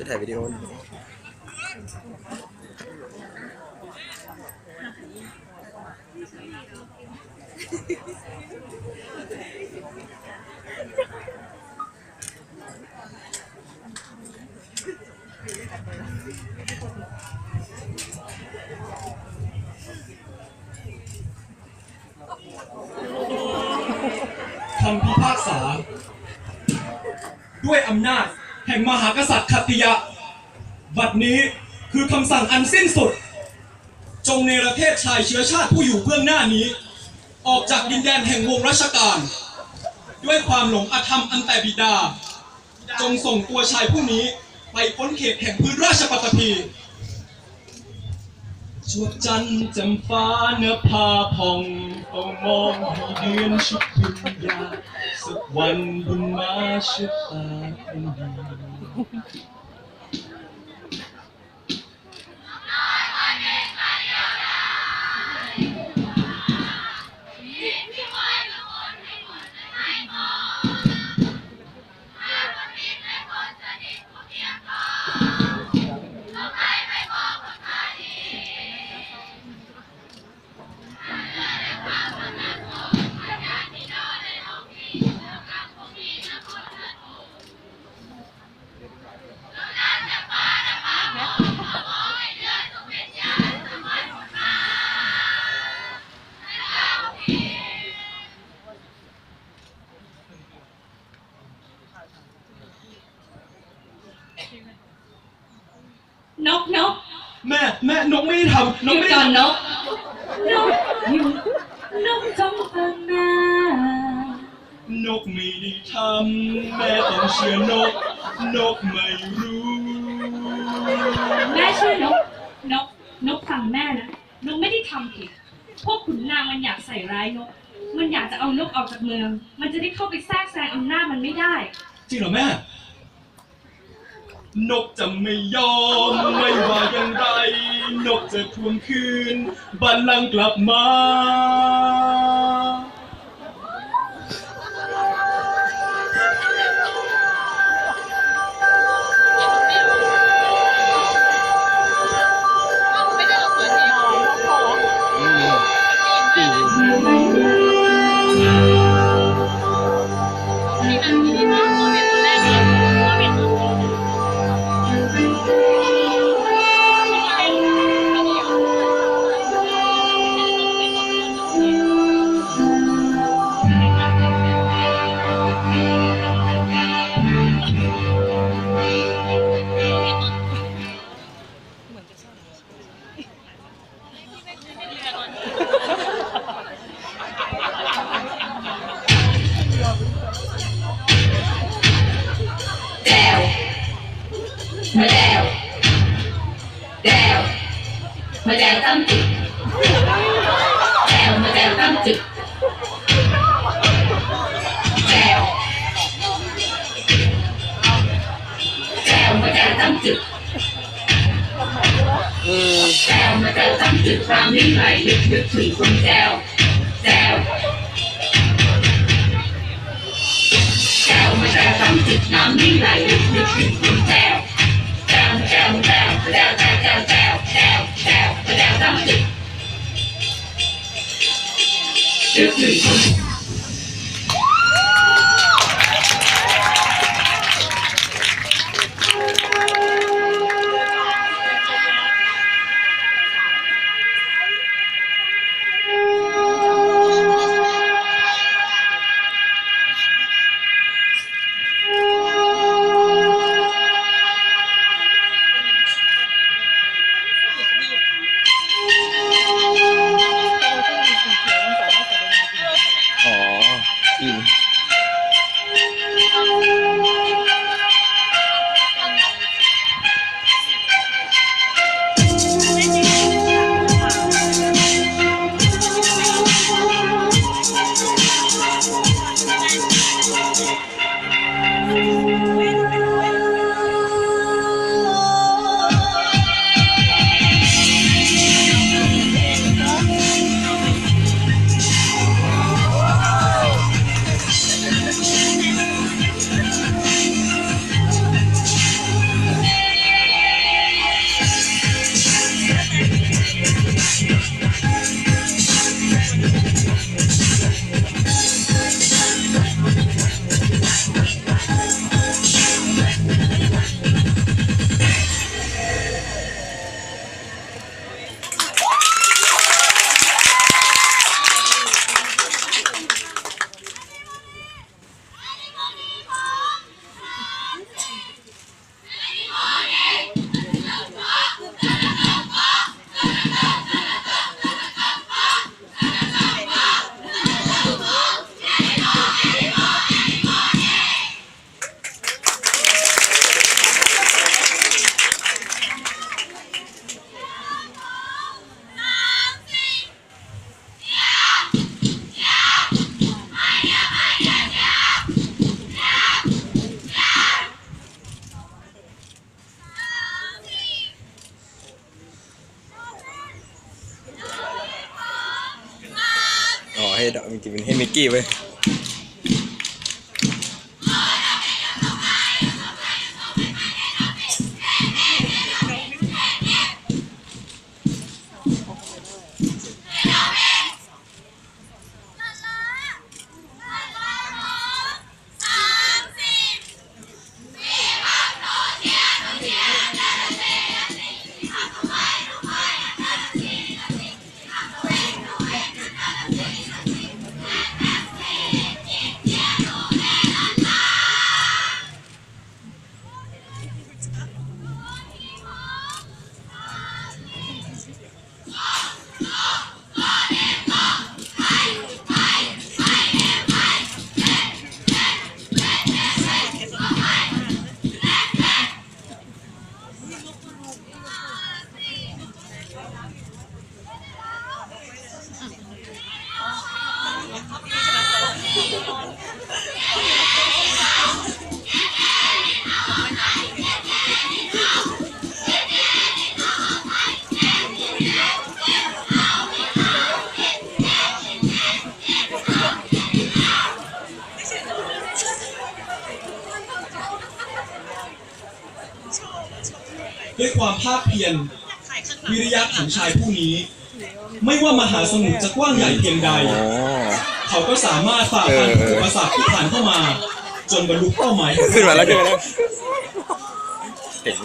ช่วยถ่ายวิดีโอหน่อยคำพิพากษา ด้วยอำนาจ แห่งมหากษัตริย์ขัตติยะ บัดนี้คือคำสั่งอันสิ้นสุด จงเนรเทศชายเชื้อชาติผู้อยู่เบื้องหน้านี้ ออกจากดินแดนแห่งวงราชการ ด้วยความหลงอธรรมอันแต่บิดา จงส่งตัวชายผู้นี้ไปพ้นเขตแห่งพื้นราชปัตภีชวดจันทร์จำฟ้าเนื้อผ้าผ่องเฝ้ามองให้เดือนชุดคุณยา สักวันบุญมาชะตาคนดี นกนกแม่แม่นกไม่ได้ทำนกไม่หยุได้ก่อนทนกนกหยุดนกจงฟังนะำนกไม่ได้ทำแม่ต้องเชื่อนก นกไม่รู้ แม่ชื่อนกนกนกฟังแม่นะนกไม่ได้ทำผิดพวกขุนนางมันอยากใส่ร้ายนก มันอยากจะเอานกออกจากเมือง มันจะได้เข้าไปแทรกแซงอำนาจมันไม่ได้ จริงเหรอแม่ นกจะไม่ยอมไม่ว่าอย่างไร นกจะทวงคืนบัลลังก์กลับมา Mà đèo. Đèo. Mà đèo tâm trực. Đèo mà đèo tâm trực. Đèo. Đèo mà đèo tâm trực. Đèo mà đèo tâm trực. Vào miếng này lực lực thủy quân đèo. Đèo. Đèo mà đèo tâm trực. Nào miếng này lực lực thủy quân đèo. You. จริงๆเป็นเฮดมิกกี้เว้ ด้วยความภาคเพียรวิริยะของชายผู้นี้ ไม่ว่ามหาสมุทรจะกว้างใหญ่เพียงใด เขาก็สามารถฝ่าฟันอุปสรรคที่ผ่านเข้ามา จนบรรลุเป้าหมายขึ้นมาแล้วขึ้นมาแล้วเก่ง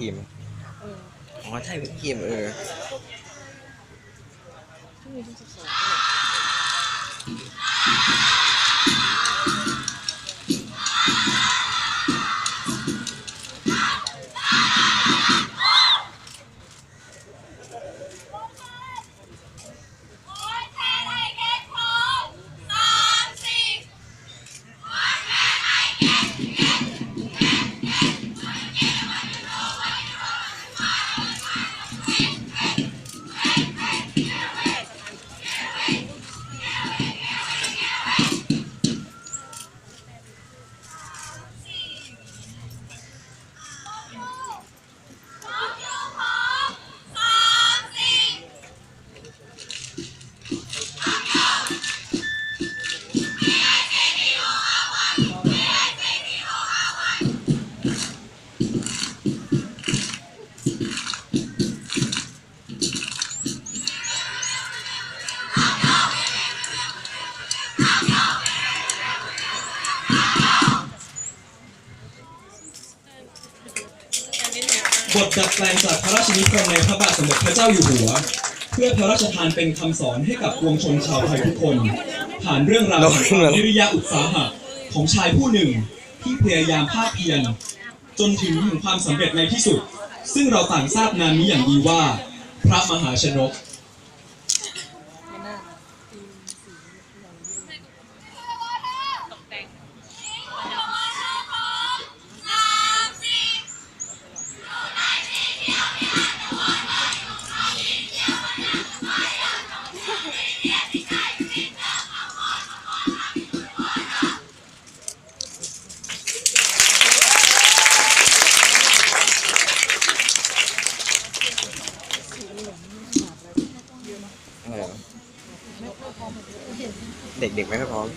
ครีม อ๋อใช่วิปครีมเออ บทดัดแปลงจากพระราชนิพนธ์ในพระบาทสมเด็จพระเจ้าอยู่หัว เพื่อพระราชทานเป็นคำสอนให้กับปวงชนชาวไทยทุกคน ผ่านเรื่องราวเราขึ้นมาวิริยะอุตสาหะของชายผู้หนึ่งที่พยายามภาคเพียรจนถึงถึงความสำเร็จในที่สุด ซึ่งเราต่างทราบนามนี้อย่างดีว่า พระมหาชนก เด็กๆไม่ค่อยพร้อม